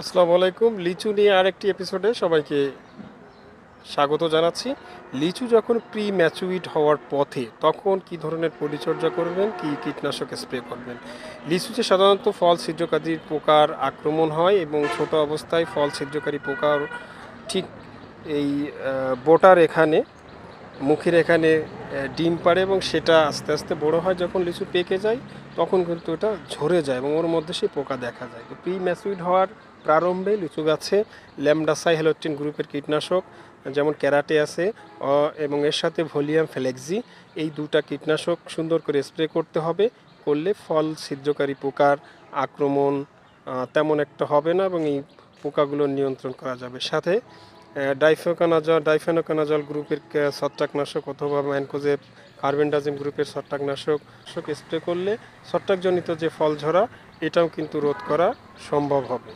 আসসালামু আলাইকুম। লিচু নিয়ে আরেকটি এপিসোডে সবাইকে স্বাগত জানাচ্ছি। লিচু যখন প্রি ম্যাচুইড হওয়ার পথে তখন কি ধরনের পরিচর্যা করবেন? কি কীটনাশক স্প্রে করবেন? লিচুতে সাধারণত ফল ছিদ্রকারীর পোকার আক্রমণ হয় এবং ছোট অবস্থায় ফল ছিদ্রকারী পোকার ঠিক এই বোটার এখানে মুখের এখানে ডিম পাড়ে এবং সেটা আস্তে আস্তে বড় হয় যখন লিচু পেকে যায়, তখন কিন্তু এটা ঝরে যায় এবং ওর মধ্যে সেই পোকা দেখা যায়। তো প্রি ম্যাচুইড হওয়ার প্রারম্ভে লিচু গাছে ল্যামডাসাই হেলোটিন গ্রুপের কীটনাশক, যেমন ক্যারাটে আছে এবং এর সাথে ভলিউম ফ্লেক্সি, এই দুটা কীটনাশক সুন্দর করে স্প্রে করতে হবে, করলে ফল ছিদ্রকারী পোকার আক্রমণ তেমন একটা হবে না এবং এই পোকাগুলো নিয়ন্ত্রণ করা যাবে। সাথে ডাইফোকানাজল ডাইফেনোকানাজল গ্রুপের ছত্রাকনাশক অথবা ম্যানকোজেব কার্বেন্ডাজিম গ্রুপের ছত্রাকনাশক স্প্রে করলে ছত্রাকজনিত যে ফল ঝরা এটাও কিন্তু রোধ করা সম্ভব হবে।